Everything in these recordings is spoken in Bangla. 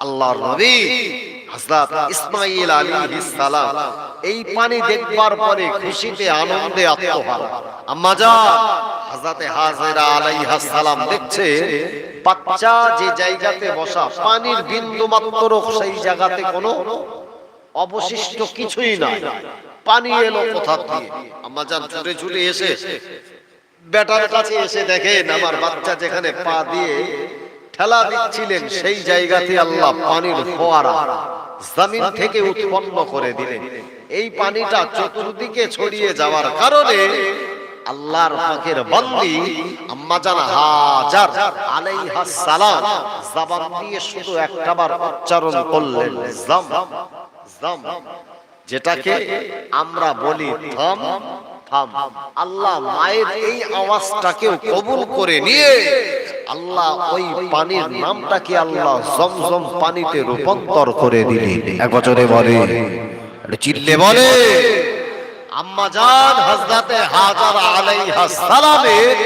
আল্লাহর নবী হযরত ইসমাঈল আলাইহিস সালাম এই পানি দেখবার পরে খুশিতে আনন্দে আত্মহারা। আম্মা যান হযরতে হাজেরা আলাইহাস সালাম দেখছে বাচ্চা যে জায়গাতে বসা পানির বিন্দু মাত্র সেই জায়গাতে কোনো অবশিষ্ট কিছুই নাই। পানি এলো কোথা থেকে আম্মা যান ছুটে ছুটে এসে বেটার কাছে এসে দেখেন আমার বাচ্চা যেখানে পা দিয়ে ঠেলা দিচ্ছিলেন, সেই জায়গাতে আল্লাহ পানির ফোয়ারা জমিন থেকে উৎপন্ন করে দিলেন। এই পানিটা চতুর্দিকে ছড়িয়ে যাওয়ার কারণে আল্লাহর পাকের বন্দি আম্মা হাজার আলাইহা সালাম জবান দিয়ে শুধু একটাবার উচ্চারণ করলেন, জাম জাম, যেটাকে আমরা বলি থাম আল্লাহ মায়ের এই আওয়াজটাকেও কবুল করে নিয়ে আল্লাহ ওই পানির নামটাকে আল্লাহ জমজম পানিতে রূপান্তর করে দিলেন। এক বছরে বলে। চিল্লে বলে। আম্মা জান হাজার আলাইহা সালামের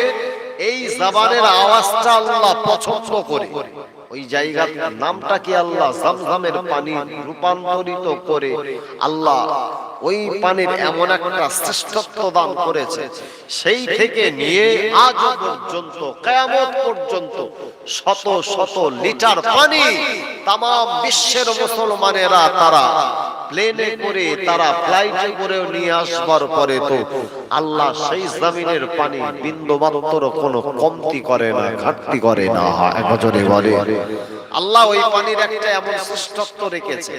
এই জবানের আওয়াজটা আল্লাহ পছন্দ করে। ওই জায়গার নামটা কি আল্লাহ? জামজামের পানি রূপান্তরিত করে আল্লাহ ওই পানির এমন একটা শ্রেষ্ঠত্ব দান করেছে। সেই থেকে নিয়ে আজ পর্যন্ত, কেয়ামত পর্যন্ত শত শত লিটার পানি তাম বিশ্বের মুসলমানেরা তারা প্লেনে করে তারা ফ্লাইটে করে নিয়ে আসবার পরে তো আল্লাহ সেই জমিনের পানি বিন্দু মাত্র কোনো কমতি করে না ঘাটতি করে না এক বছরে বলে আল্লাহ ওই পানির একটা এমন শ্রেষ্ঠত্ব রেখেছে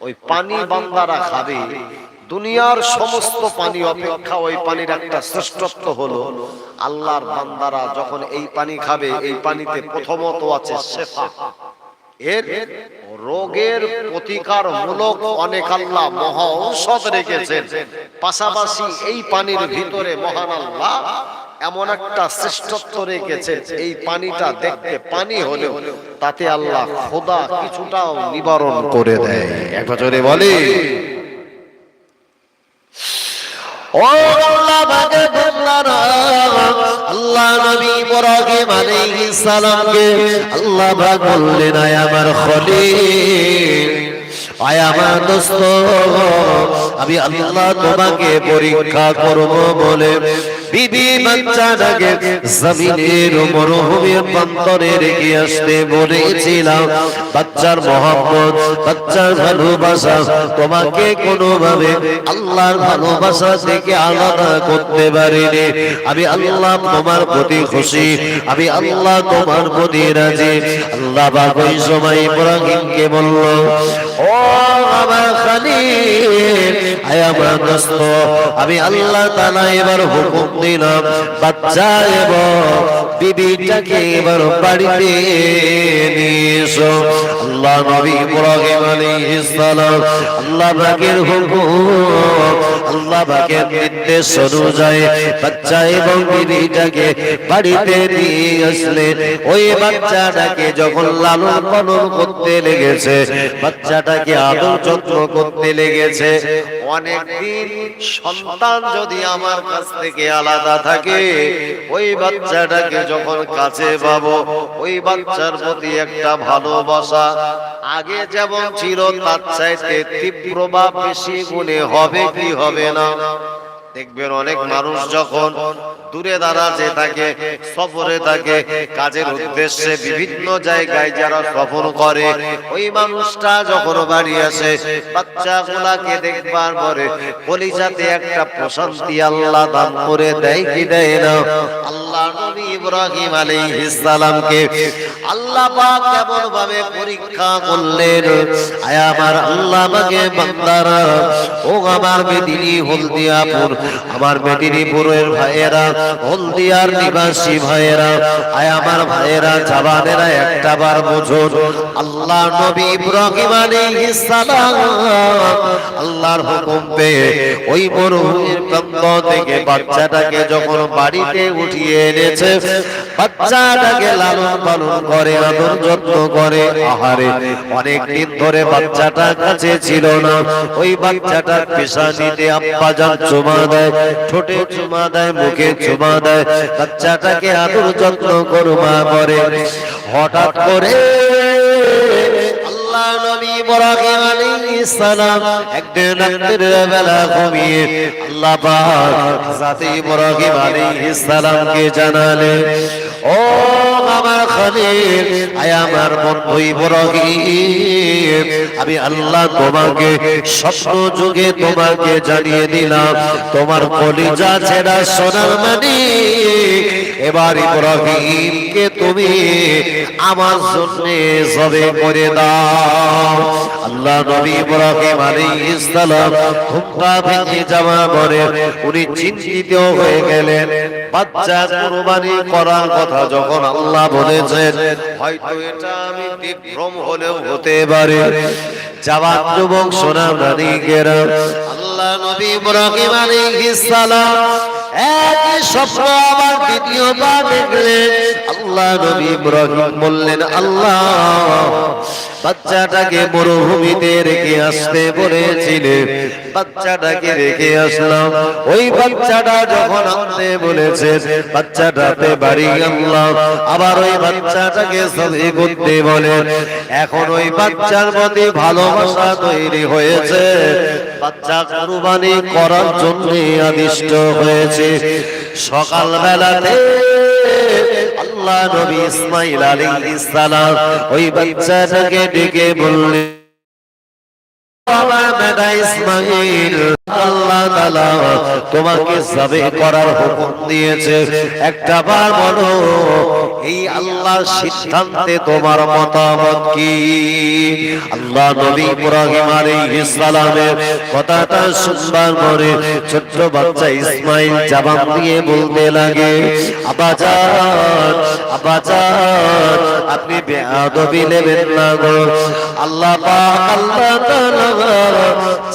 ওই পানি বান্দারা খাবে দুনিয়ার সমস্ত পানি অপেক্ষা ওই পানির একটা শ্রেষ্ঠত্ব হলো আল্লাহর বান্দারা যখন এই পানি খাবে এই পানিতে প্রথমত আছে শেফা। এর রোগের প্রতিকার মূলক অনেক আল্লাহ মহা ঔষধ রেখেছেন। পাশাপাশি এই পানির ভিতরে মহান আল্লাহ এমন একটা শ্রেষ্ঠত্ব রেখেছে এই পানিটা দেখতে পানি হলেও তাতে আল্লাহ খোদা কিছুটাও নিবারণ করে দেয়। এক বছরে বলে। আল্লাহ ভাগে বললেন আমার খলিল আয় আমার দোস্ত আমি আল্লাহ তোমাকে পরীক্ষা করব বলে বিবি বাচ্চাটাকে জমিনের মরুভূমির প্রান্তরে রেখে আসতে বলেছিলাম, বাচ্চার মোহাম্মদ বাচ্চার ভালোবাসা, তোমাকে কোনোভাবে আল্লাহর ভালোবাসা থেকে আলাদা করতে পারিনি। আমি আল্লাহ তোমার প্রতি খুশি, আমি আল্লাহ তোমার প্রতি রাজি। আল্লাহ পাক ওই সময় ইব্রাহিমকে বলল, ও আমার খালিল আয় আমার দোস্ত, আমি আল্লাহ তাআলা এবার হুকুম দিলাম বাচ্চা এবং বিবিটাকে এবার বাড়িতে নিয়ে আল্লাহ নবী ইব্রাহিম আলাইহিস সালাম, আল্লাহ পাকের হুকুম, আল্লাহ পাকের নির্দেশ অনুযায়ী বাচ্চা এবং বিবিটাকে বাড়িতে নিয়ে আসলেন ওই বাচ্চাটাকে যখন লালন পালন করতে লেগেছে, বাচ্চাটাকে আদর যত্ন করতে লেগেছে অনেকদিন সন্তান যদি আমার কাছ থেকে আলাদা থাকে, ওই বাচ্চাটাকে যখন কাছে পাবো, ওই বাচ্চার প্রতি একটা ভালোবাসা আগে যেমন ছিল তার চাইতে তীব্র বা বেশি গুণে হবে কি হবে না? দেখবেন অনেক মানুষ যখন দূরে দাঁড়াতে থাকে, সফরে থাকে, কাজের উদ্দেশ্যে বিভিন্ন জায়গায় যারা সফর করে, ওই মানুষটা যখন বাড়ি আসে, বাচ্চাগুলাকে দেখবার পরে কলিজাতে একটা প্রশান্তি আল্লাহ দান করে দেয় কি দেয় না? আল্লাহ নবী ইব্রাহিম আলাইহিস সালামকে আল্লাহ পাক কেমন ভাবে পরীক্ষা করলেন, আয় আমার আল্লাহ পাকে বান্দারা, ও আমার মেদিনী হলদিয়াপুর আমার মেদিনীপুরের ভাইয়েরা, হলদিয়ার নিবাসী ভাইয়েরা, আয় আমার ভাইয়েরা, জবানেরা একটা বার বুঝুন। আল্লাহ নবী ইব্রাহিম আলাইহিস সালাম আল্লাহর হুকুম পেয়ে ওই মরুভূমির প্রান্ত থেকে বাচ্চাটাকে যখন বাড়িতে উঠিয়ে এনেছে, বাচ্চাটাকে লালন পালন করে, আদর যত্ন করে। আহারে, অনেক দিন ধরে বাচ্চাটা কাছে ছিল না। ওই বাচ্চাটার পেশানিতে আব্বা যান চুমা দেয়, ঠোঁটে চুমা দেয়, মুখে চুমা দেয়, বাচ্চাটাকে আদর যত্ন করমা করে হঠাৎ করে আল্লাহ নবী ইব্রাহিম আলাইহিস সালাম একদিন রাতের বেলা ঘুমিয়ে আল্লাহ পাক জাতে ইব্রাহিম আলাইহিস সালামকে জানালেন ও আমার খলিল আয় আমার বন্ধু ইব্রাহিম আমি আল্লাহ তোমাকে স্বপ্ন যুগে তোমাকে জানিয়ে দিলাম, তোমার কলিজা ছেড়া সোনার মানি এবার ইব্রাহিমকে তুমি আমার জন্য জবে করে দাও। আল্লাহ নবী ইব্রাহিম আলাইহিস সালাম ঘুমটা ভেঙে যাওয়া পরে উনি চিন্তিত হয়ে গেলেন, বাচ্চা কুরবানি করার কথা যখন আল্লাহ বলেছেন, হয়তো এটা আমি বিভ্রম হলেও হতে পারে। জবান যুবক সোনা নারী গেরা আল্লাহ নবী ইব্রাহিম আলাইহিস সালাম একই স্বপ্ন আবার দ্বিতীয়বার দেখলেন আল্লাহ নবী ইব্রাহিম বললেন, আল্লাহ, বাচ্চাটাকে মরুভূমিতে রেখে আসতে বলেছিলেন বাচ্চাটাকে রেখে আসলাম। ওই বাচ্চাটা যখন আনতে বলেছে, বাচ্চাটাতে বাড়ি আল্লাহ আবার ওই বাচ্চাটাকে সবই করতে বলে, এখন ওই বাচ্চার প্রতি ভালোবাসা তৈরি হয়েছে। বাচ্চা কুরবানি করার জন্য আদিষ্ট হয়েছে। সকাল বেলাতে আল্লাহ নবী ইসমাইল আলাইহিস সালাম ওই বাচ্চাটাকে ডেকে বললেন আমার তোমাকে জবে করার হুকুম দিয়েছে। একটা বার বলো, এই আল্লাহর সিদ্ধান্তে তোমার মতামত কি? আল্লাহ নবী ইব্রাহিম আলাইহিস কথাটা শুনবার পরে ছোট্ট বাচ্চা ইসমাইল জবাব দিয়ে বলতে লাগে আবাজান আবাজান আপনি বেয়াদবি নেবেন না গো। আল্লাহ পাক, আল্লাহ তাআলা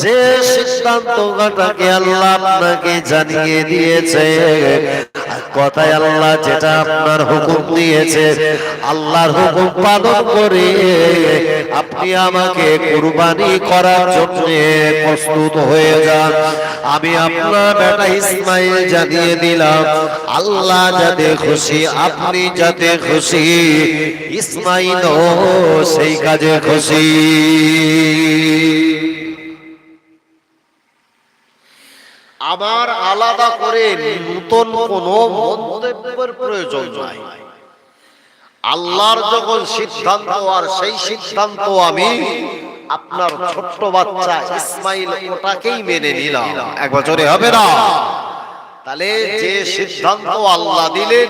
যে সিদ্ধান্ত সিদ্ধান্তটাকে আল্লাহ আপনাকে জানিয়ে দিয়েছে। কথায় আল্লাহ যেটা আপনার হুকুম দিয়েছে, আল্লাহর হুকুম পালন করে আপনি আমাকে কুরবানি করার জন্য প্রস্তুত হয়ে যান। আমি আপনার বেটা ইসমাইল জানিয়ে দিলাম, আল্লাহ যাতে খুশি, আপনি যাতে খুশি, ইসমাইল সেই কাজে খুশি। আবার আলাদা করে নূতন কোন মন্তব্যের প্রয়োজন নাই। আল্লাহর যখন সিদ্ধান্ত আর সেই সিদ্ধান্ত আমি আপনার ছোট্ট বাচ্চা ইসমাইল ওটাকেই মেনে নিলাম। এক বছরে হবে না? তাহলে যে সিদ্ধান্ত আল্লাহ দিলেন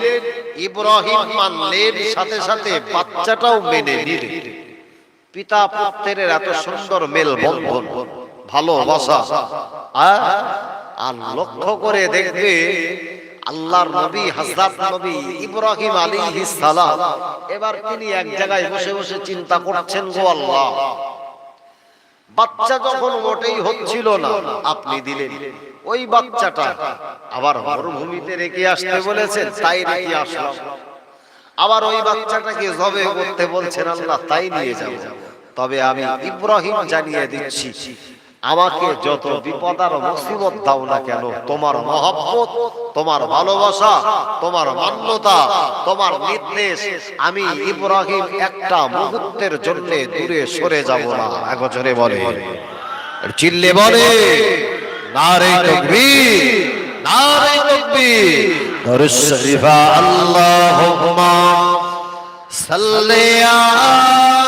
ইব্রাহিম মানলেন সাথে সাথে বাচ্চাটাও মেনে নিলেন। পিতা পুত্রের এত সুন্দর মেল বন্ধন ভালোবাসা আ? আর লক্ষ্য করে দেখবে আল্লাহর নবী হযরত নবী ইব্রাহিম আলাইহিস সালাম। এবার তিনি এক জায়গায় বসে বসে চিন্তা করছেন গো আল্লাহ। বাচ্চা যখন মোটেই হচ্ছিল না আপনি দিলেন। ওই বাচ্চাটা আবার মরুভূমিতে রেখে আসতে বলেছেন তাই রেখে আসলাম। আবার ওই বাচ্চাটাকে জবে করতে বলছেন আল্লাহ তাই নিয়ে যাব। তবে আমি ইব্রাহিম জানিয়ে দিচ্ছি। আমাকে যত বিপদ আর মুসিবত দাও না কেন? তোমার মহব্বত তোমার ভালোবাসা তোমার মান্যতা তোমার নির্দেশ আমি ইব্রাহিম একটা মুহূর্তের জন্য দূরে সরে যাব না। একজনে বলে। চিল্লে বলে। নারে তকবীর। নারে তকবীর। দরুদ শরীফা আল্লাহুম্মা। সাল্লি আলা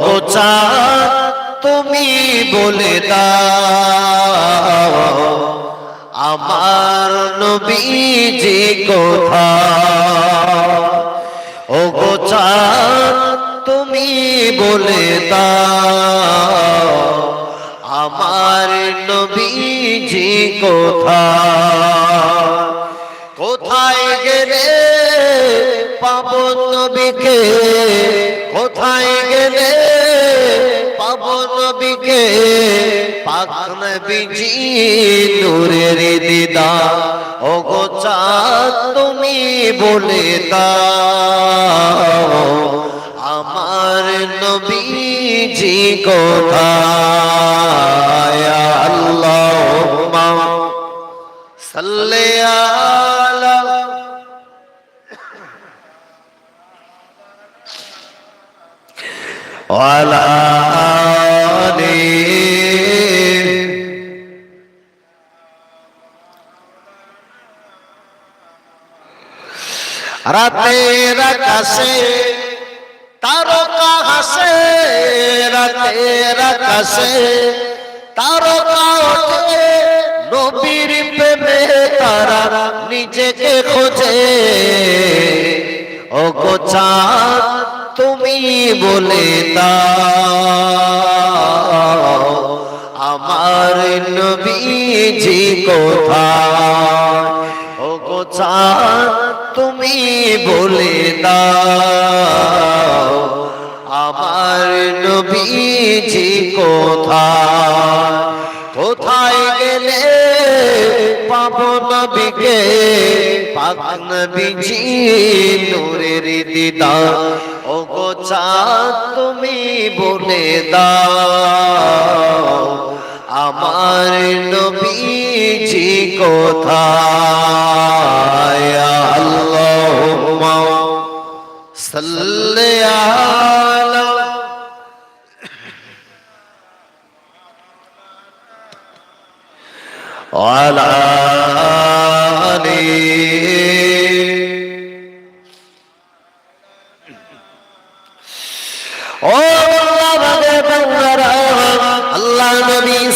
গোচা তুমি বলে দাও আমার নবীজি কোথা ও গোচা তুমি বলে দাও আমার নবীজি কোথা কোথায় গেলে পাবো নবীকে? কোথায় গেলে পাবো নবীকে? পাক নবীজি নূরের দিদা ও গো তুমি বলে দাও জি কোথায়? আল্লাহুম্মা সাল্লি আলা ওয়ালা আলিহি আকাশে তারকা ওঠে নবীর প্রেমে তারা নিজেকে খোঁজে। ও গো চাঁদ, তুমি বলে দাও, আমার নবীজি কোথায়? ও গো চাঁদ, তুমি বলে দাও, আমার নবীজি কোথায় কোথায় গেলে পাবো নবীকে? নূরের দিদার। ও গো তুমি বলে দাও, আমার নবীজি কোথায়? আল্লাহুম্মা সাল্লি আলা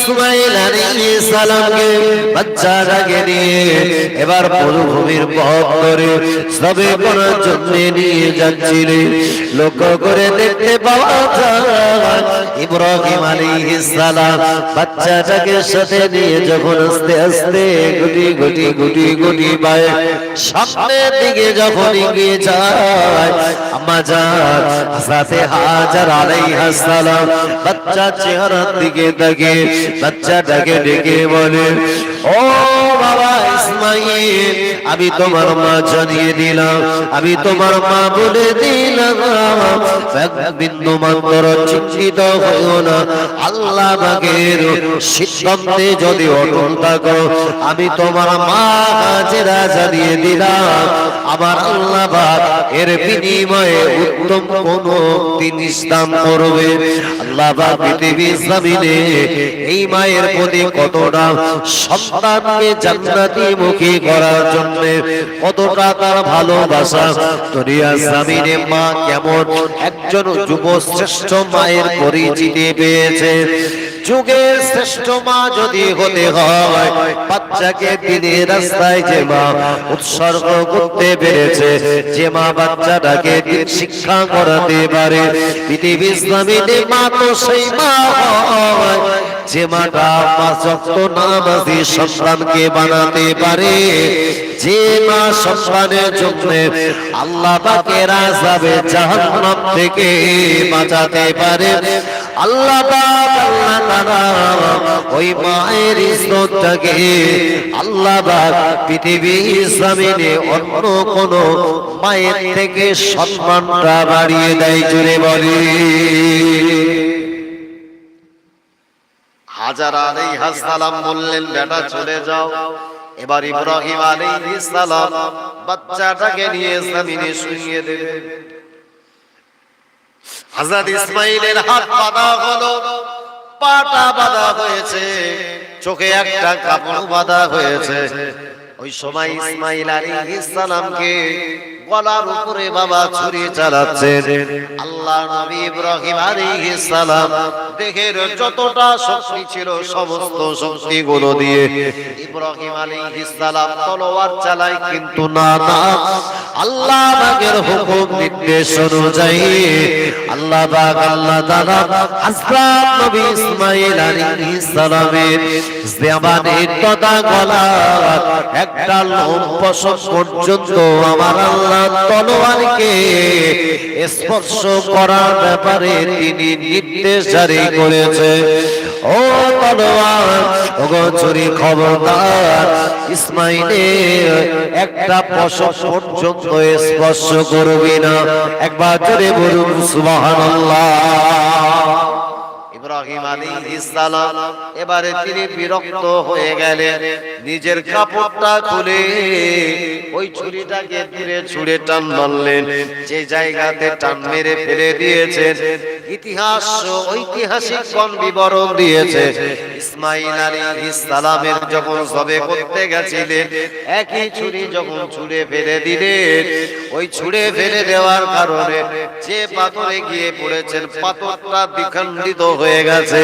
ইসমাইল আলাইহিস সালামকে বাচ্চাটাকে নিয়ে এবার মরুভূমির পথ ধরে সবে করার জন্য নিয়ে যাচ্ছিলেন লক্ষ্য করে দেখতে পাওয়া যায়, ইব্রাহিম আলাইহিস সালাম বাচ্চাটাকে সাথে নিয়ে যখন আস্তে আস্তে গুটি গুটি গুটি গুটি পায়ে সামনের দিকে যখন এগিয়ে যায়, আম্মা যান সাথে হাজার আলাইহিস সালাম বাচ্চা চেহারার দিকে তাকে বাচ্চাটাকে ডেকে বলে ও বাবা ইসমাইল, আমি তোমার মা জানিয়ে দিলাম, আমি তোমার মা বলে দিলাম বিন্দু মাত্র চিন্তিত হইও না। আল্লাহ বাগের সিদ্ধান্তে যদি অটল থাকো, আমি তোমার মা হাজেরা জানিয়ে দিলাম, আমার আল্লাহ বাগ এর বিনিময়ে উত্তম কোন দান করবে। আল্লাহ বাগ পৃথিবীর জমিনে এই মায়ের প্রতি কতটা সন্তানকে জান্নাতি করার জন্য কতটা তার ভালোবাসা? দুনিয়া জমিনে মা কেমন একজন যুব শ্রেষ্ঠ মায়ের পরিচিতি পেয়েছে। যুগের শ্রেষ্ঠ মা যদি হতে হয়, বাচ্চাকে দিনের রাস্তায় যে মা উৎসর্গ করতে পেরেছে, যে মা বাচ্চাটাকে দিন শিক্ষা করাতে পারে। পৃথিবী ইসলামীতে মা তো সেই মা হয়। যে মাটা পাঁচক্ত নামাজি সন্তানকে বানাতে পারে, যে মা সন্তানের জন্য আল্লাহ পাকের আযাবে জাহান্নাম থেকে বাঁচাতে পারে, আল্লাহ পাক আল্লাহ তাআলা ওই মায়ের ইজ্জতটাকে আল্লাহ পাক পৃথিবী জমিনে অন্য কোন মায়ের থেকে সম্মানটা বাড়িয়ে দেয় জুড়ে বলে। হাজার আলাইহিস সালাম বললেন, বেটা, চলে যাও। এবার ইব্রাহিম আলাইহিস সালাম বাচ্চাটাকে নিয়ে জমিনে শুইয়ে দেবে। হযরত ইসমাইলের হাত বাঁধা হলো, পাটা বাঁধা হয়েছে, চোখে একটা কাপড় বাঁধা হয়েছে। ওই সময় ইসমাইল আলাইহিস সালামকে গলার উপরে বাবা ছুরি চালাচ্ছেন। আল্লাহ নবী ইব্রাহিম আলাইহিস সালাম দেহের যতটা শক্তি ছিল সমস্ত শক্তি গুলো দিয়ে ইব্রাহিম আলাইহিস সালাম তলোয়ার চালায় কিন্তু না না। আল্লাহ পাকের হুকুম নির্দেশ অনুযায়ী আল্লাহ পাক আল্লাহ তাআলা হযরত নবী ইসমাইল আলাইহিস সালামের জবানের তথা গলা একটা লোম পশম পর্যন্ত আমার আল্লাহ তলোয়ারকে স্পর্শ করার ব্যাপারে তিনি নির্দেশ জারি করেছে। ও তলোয়ার, ওগো চুরি খবরদার ইসমাইলের একটা পশম পর্যন্ত স্পর্শ করবি না। একবার জোরে বলুন, সুবহানাল্লাহ। ইব্রাহিম আলাইহিস সালাম এবারে তিনি বিরক্ত হয়ে গেলেন। নিজের কাপড়টা খুলে ওই ছুরিটাকে ধীরে ছুঁড়ে টান মারলেন। যে জায়গাতে টান মেরে ফেলে দিয়েছেন। ইতিহাস ঐতিহাসিকগণ বিবরণ দিয়েছে। ইসমাইল আলাইহিস সালামের যখন সবে করতে গেছিলেন একই ছুরি যখন ছুড়ে ফেলে দিলেন। ওই ছুড়ে ফেলে দেওয়ার কারণে যে পাথরে গিয়ে পড়েছেন, পাথরটা দ্বিখণ্ডিত হয়ে গেছে।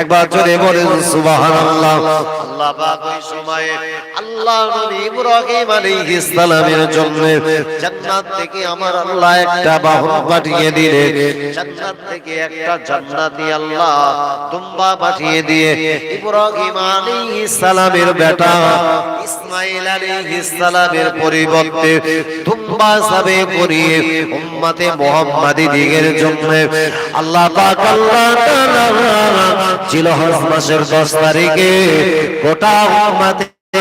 একবার জোরে বলেন, সুবহানাল্লাহ। আল্লাহ পাক ওই সময়ে আল্লাহ নবী ইব্রাহিম আলাইহিস সালামের জন্য জান্নাত থেকে আমার আল্লাহ একটা বাহন পাঠিয়ে দিলেন। জান্নাত থেকে একটা জান্নাতি আল্লাহ দুম্বা পাঠিয়ে দিয়ে ইব্রাহিম আলাইহিস সালামের বেটা ইসমাইল আলাইহিস সালামের পরিবর্তে দুম্বা সাবে করিয়ে উম্মতে মুহাম্মাদি দিগের জন্য আল্লাহ পাক আল্লাহ তাআলা ছিল হজ মাসের 10 তারিখে গোটা উম্মতে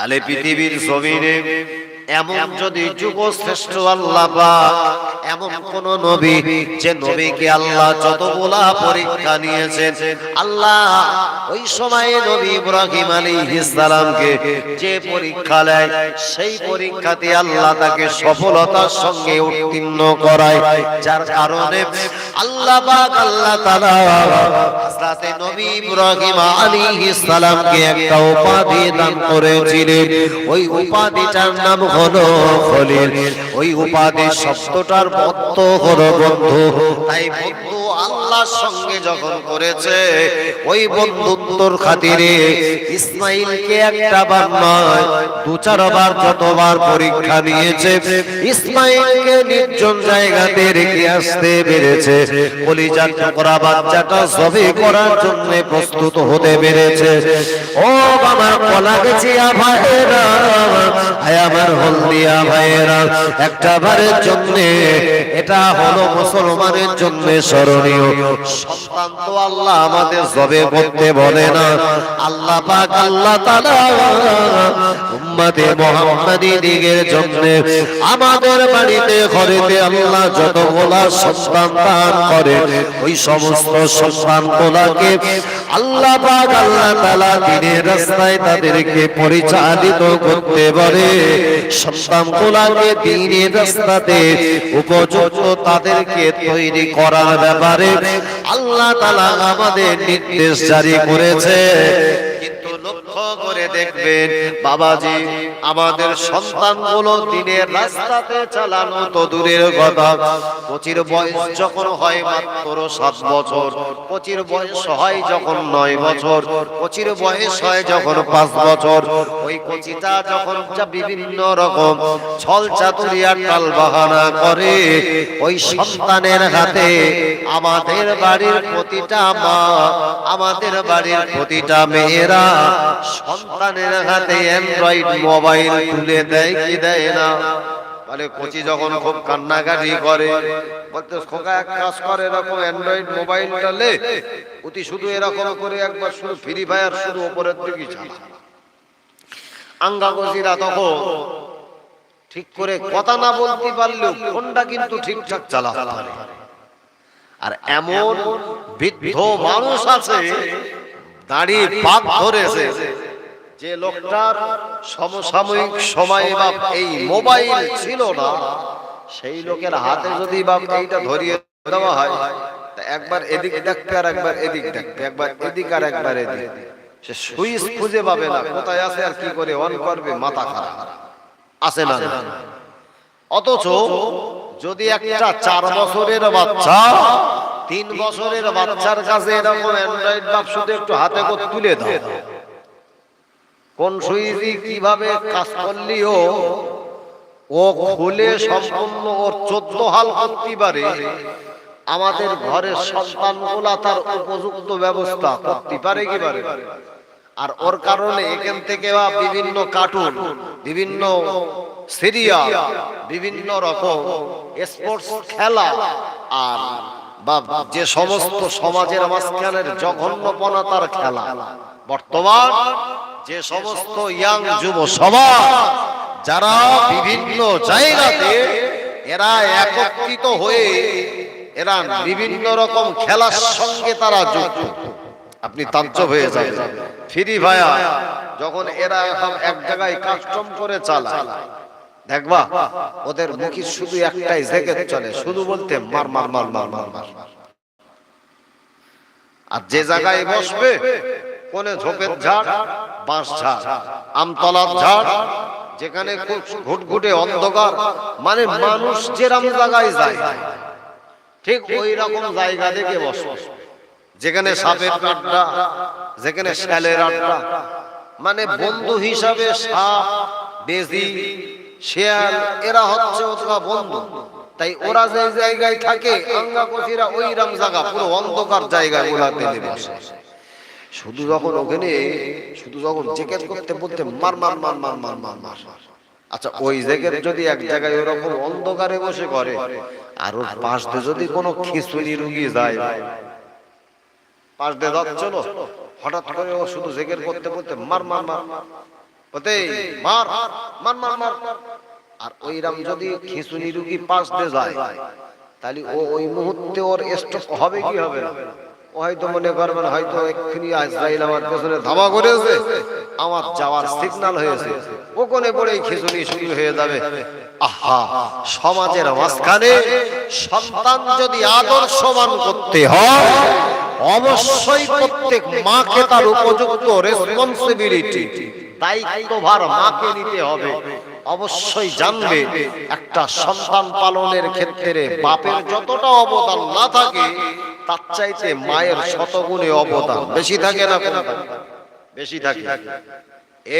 তাহলে পৃথিবীর জমিনে এমন যদি যুগ শ্রেষ্ঠ আল্লাহ এমন কোন নবী যে নবীকে আল্লাহ যতগুলা পরীক্ষা নিয়েছেন আল্লাহ ওই সময়ে নবী ইব্রাহিম আলাইহিস সালামকে যে পরীক্ষা নেয় সেই পরীক্ষাতে আল্লাহ তাকে সফলতার সঙ্গে উত্তীর্ণ করায় যার কারণে আল্লাহ পাক আল্লাহ তাআলা হযরত নবী ইব্রাহিম আলাইহিস সালামকে একটা উপাধি দান করেছিলেন। ওই উপাধিটার নাম হলো খলিল। ওই উপাধি শব্দটার মত্ত হলো বন্ধু। তাই বন্ধু আল্লাহর সঙ্গে যখন করেছে ওই বন্ধুত্বর খাতিরে ইসমাইলকে একটা বার নয় দু চারবার যতবার পরীক্ষা নিয়েছে ইসমাইলকে নির্জন জায়গাতে রেখে আসতে পেরেছে। কলিজার টুকরা বাচ্চাটা সবে করার জন্য প্রস্তুত হতে পেরেছে। ও আমার কলা গেছি ভাইরা আয় আমার হলদিয়া ভাইয়েরা একটা বারের জন্য এটা হলো মুসলমানের জন্য স্মরণীয়। সন্তান তো আল্লাহ আমাদের জবে করতে বলে না। আল্লাহ পাক আল্লাহ তাআলা উম্মতে দিগের জন্য আমাদের বাড়িতে ঘরেতে আল্লাহ যতগুলা সন্তান দান করে, ওই সমস্ত সন্তান গুলাকে আল্লাহ পাক আল্লাহ তাআলা দিনের রাস্তায় তাদেরকে পরিচালিত করতে বলে। সন্তান গুলাকে দিনের রাস্তাতে উপযুক্ত তাদেরকে তৈরি করার ব্যাপারে আল্লাহ তালা আমাদের নির্দেশ জারি করেছে। কিন্তু লক্ষ্য করে দেখবেন, বাবাজি, আমাদের সন্তানগুলো দিনের রাস্তাতে চালানো তো দূরের কথা। কচির বয়স যখন হয় মাত্র সাত বছর কচির বয়স হয় যখন নয় বছর কচির বয়স হয় যখন পাঁচ বছর। ওই কচিটা যখন বিভিন্ন রকম ছল চাতুরিয়ার টাল বাহানা করে, ওই সন্তানের হাতে আমাদের বাড়ির প্রতিটা মা, আমাদের বাড়ির প্রতিটা মেয়েরা সন্তানের হাতে অ্যান্ড্রয়েড মোবাইল তুলে দেয়, কি দেয় না? বলে, কচি যখন খুব কান্নাকাটি করে, বলতে, খোকা, এক কাজ করে, এরকম অ্যান্ড্রয়েড মোবাইলটা লে, অতি শুধু এরকম করে একবার শুধু ফ্রি ফায়ার শুধু ওপরের দিকে চালা আঙ্গা তখন ঠিক করে কথা না বলতে পারলেও ফোনটা কিন্তু ঠিকঠাক চালাতে পারে। আর এমন বৃদ্ধ মানুষ আছে, দাঁড়িয়ে পাক ধরেছে যে লোকটার সমসাময়িক সময়ে বা এই মোবাইল ছিল না, সেই লোকের হাতে যদি বা এইটা ধরিয়ে দেওয়া হয় একবার এদিক দেখবে আর একবার এদিক দেখবে, একবার এদিক আর একবার এদিক। সে সুইচ খুঁজে পাবে না, কোথায় আছে আর কি করে অন করবে, মাথা খারাপ। আছে না? অথচ যদি একটা চার বছরের বাচ্চা, তিন বছরের বাচ্চার কাছে এরকম অ্যান্ড্রয়েড বাপ শুধু একটু হাতে করে তুলে দাও। কোন সুইজি কীভাবে কাজ করলিও, ও খুলে সম্পূর্ণ ওর চোদ্দ হাল করতে পারে। আমাদের ঘরের সন্তানগুলা তার উপযুক্ত ব্যবস্থা করতে পারে কি পারে আর ওর কারণে এখান থেকে বিভিন্ন কার্টুন, বিভিন্ন সিরিয়াল, বিভিন্ন রকম স্পোর্টস খেলা আর বা যে সমস্ত সমাজের মাঝখানের জঘন্যপনা তার খেলা। বর্তমান যে সমস্ত ইয়াং যুব সমাজ যারা বিভিন্ন জায়গাতে এরা একত্রিত হয়ে এরা বিভিন্ন রকম খেলার সঙ্গে তারা যুক্ত। আপনি তাজ্জব হয়ে যাবেন। ফ্রি ভায়া যখন এরা এখন এক জায়গায় কাস্টম করে চালায়। দেখবা ওদের মুখে শুধু একটাই জেগে চলে শুধু বলতে মার মার মার মার মার মার আর যে জায়গায় বসবে কোনে ঝোপের ঝাড় বাঁশ ঝাড় আমতলার ঝাড় যেখানে খুব ঘুটঘুটে অন্ধকার মানে মানুষ যেরাম জায়গায় যায়। ঠিক ওই রকম জায়গা দেখে বসবে। যেখানে সাপের আড্ডা যেখানে শ্যালের আড্ডা। মানে বন্ধু হিসাবে সাপ বেজি শেয়াল এরা হচ্ছে অথবা বন্ধু। তাই ওরা যে জায়গায় থাকে আঙ্গাকচিরা ওই রাম জায়গা পুরো অন্ধকার জায়গা গুলাতে বসে শুধু যখন ওখানে শুধু যখন জেকেট করতে বলতে মার মার মার মার মার মার মার আচ্ছা ওই জায়গায় যদি এক জায়গায় ওরকম অন্ধকারে বসে করে আর ওর পাশ দিয়ে যদি কোনো খিচুড়ি রুগী যায় পাশ দিয়ে যাচ্ছিল হঠাৎ করে ও শুধু জেগের করতে করতে মার মার মার ওতে মার মার মার মার আর ওই রাম যদি খিচুনি রুগী পাশ দিয়ে যায় তাহলে ও ওই মুহূর্তে ওর স্ট্রোক হবে কি হবে না হয়তো মনে করবেন, হয়তো এক্ষুনি আজরাইল আমার পেছনে ধামা করেছে, আমার যাওয়ার সিগন্যাল হয়েছে। ও কোনে পড়ে খিচুনি শুরু হয়ে যাবে। আহা, সমাজের মাঝখানে সন্তান যদি আদর্শবান করতে হয়, অবশ্যই প্রত্যেক মাকে তার উপযুক্ত রেসপন্সিবিলিটি দায়িত্বভার মাকে নিতে হবে। অবশ্যই জানবে একটা সন্তান পালনের ক্ষেত্রে বাপের যতটা অবদান না থাকে, তার চাইতে মায়ের শতগুণে অবদান। বেশি থাকে না বেশি থাকে।